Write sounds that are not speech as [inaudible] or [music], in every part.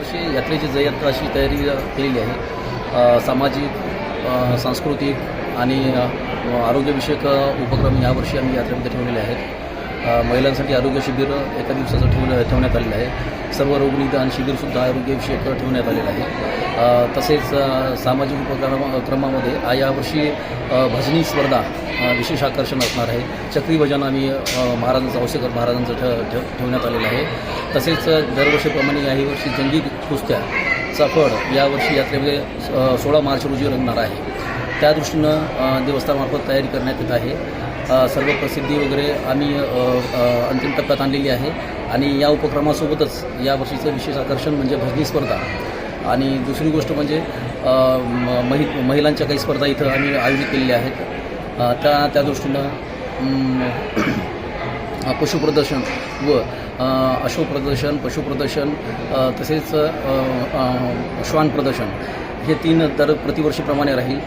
जययात्रा अशी तयारी केलेली आहे. सामाजिक सांस्कृतिक आणि आरोग्यविषयक उपक्रम यावर्षी आम्ही यात्रेमध्ये ठेवलेले आहेत. महिलांसाठी आरोग्य शिबिर एका दिवसाचं ठेवलं ठेवण्यात आलेलं आहे. सर्व रोगनिदान शिबिरसुद्धा आरोग्यविषयक ठेवण्यात आलेलं आहे. तसेच सामाजिक उपक्रम क्रमामध्ये यावर्षी भजनी स्पर्धा विशेष आकर्षण असणार आहे. चक्री भजन आम्ही महाराजांचं औषधकर महाराजांचं ठ ठेव ठेवण्यात आलेलं आहे. तसेच दरवर्षीप्रमाणे याही वर्षी जंगी कुस्त्या फळ यावर्षी यात्रेमध्ये सोळा मार्च रोजी रंगणार आहे. त्या दृष्टीनं देवस्थानामार्फत तयारी करण्यात येत आहे. सर्व प्रसिद्धी वगैरे आम्ही अंतिम टप्प्यात आणलेली आहे. आणि या उपक्रमासोबतच यावर्षीचं विशेष आकर्षण म्हणजे भजनी स्पर्धा. आणि दुसरी गोष्ट म्हणजे म- महि महिलांच्या काही स्पर्धा इथं आम्ही आयोजित केलेल्या आहेत. त्या त्या दृष्टीनं [clears throat] पशुप्रदर्शन व अश्वप्रदर्शन प्रदर्शन पशुप्रदर्शन तसेच श्वान प्रदर्शन हे तीन दर प्रतिवर्षीप्रमाणे राहील.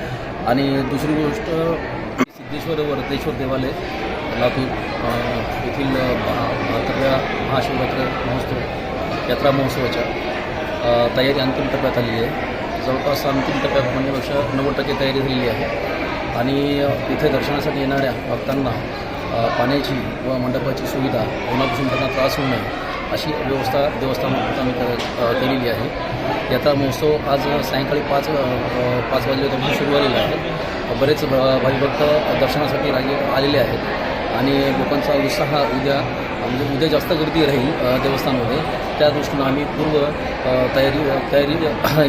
आणि दुसरी गोष्ट सिद्धेश्वर वरदेश्वर देवालय लातूर येथील बहात्तरव्या महाशिवरात्र महोत्सव यात्रा महोत्सवाच्या तयारी अंतिम टप्प्यात आलेली आहे. जवळपास अंतिम टप्प्यात म्हणण्यापेक्षा नव्वद टक्के तयारी झालेली आहे. आणि इथे दर्शनासाठी येणाऱ्या भक्तांना पाण्याची व मंडपाची सुविधा कोणापासून त्यांना त्रास होऊ नये अशी व्यवस्था देवस्थान आम्ही कर- केलेली आहे. यात्रा महोत्सव आज सायंकाळी पाच पाच वाजल्यापासून सुरू झालेला आहे. बरेच भ- भाविभक्त दर्शनासाठी राजे आलेले आहेत. आणि लोकांचा उत्साह उद्या म्हणजे उद्या जास्त गर्दी राहील देवस्थानमध्ये. त्या दृष्टीनं आम्ही पूर्व तयारी तयारी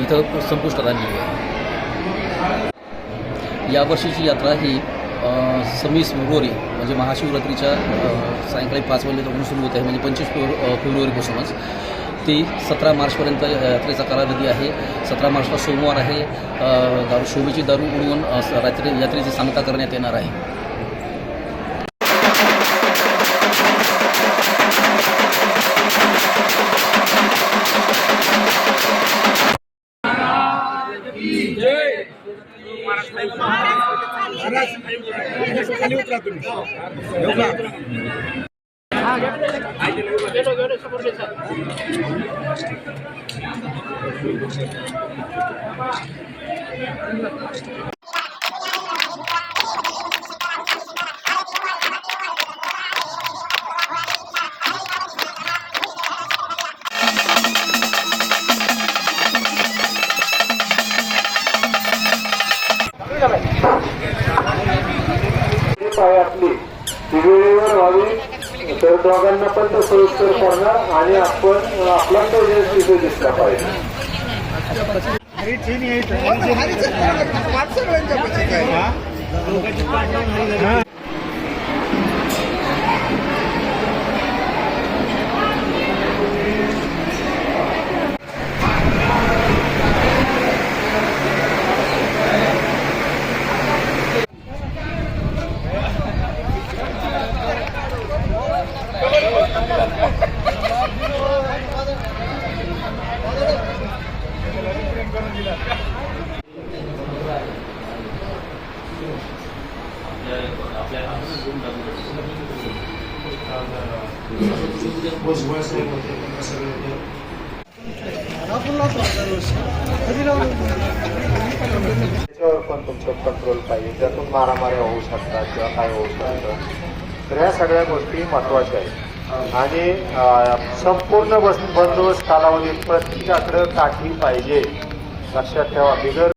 इथं संपुष्टात आणलेली आहे. यावर्षीची यात्रा ही सव्वीस फेब्रुवारी म्हणजे महाशिवरात्रीच्या सायंकाळी पाच वाजल्यापासून सुरू होत आहे म्हणजे पंचवीस फेब्रु फेब्रुवारीपासूनच. ती सतरा मार्चपर्यंत यात्रेचा कालावधी आहे. सतरा मार्चला सोमवार आहे. दारू शोभेची दारू उडवून रात्री यात्रेची सांगता करण्यात येणार आहे. महाराज आहे आपली. वेळेवर व्हावी. तर दोघांना पण तो सोयीस्कर करणं आणि आपण आपला तो तिथे दिसला पाहिजे. त्याच्यावर पण तुमचं कंट्रोल पाहिजे. त्यातून मारामाऱ्या होऊ शकतात किंवा काय होऊ शकतं. तर ह्या सगळ्या गोष्टी महत्त्वाच्या आहेत. आणि संपूर्ण बस बंदोबस्त कालावधीत प्रत्येकाकडं काठी पाहिजे. लक्षात ठेवा. बिगर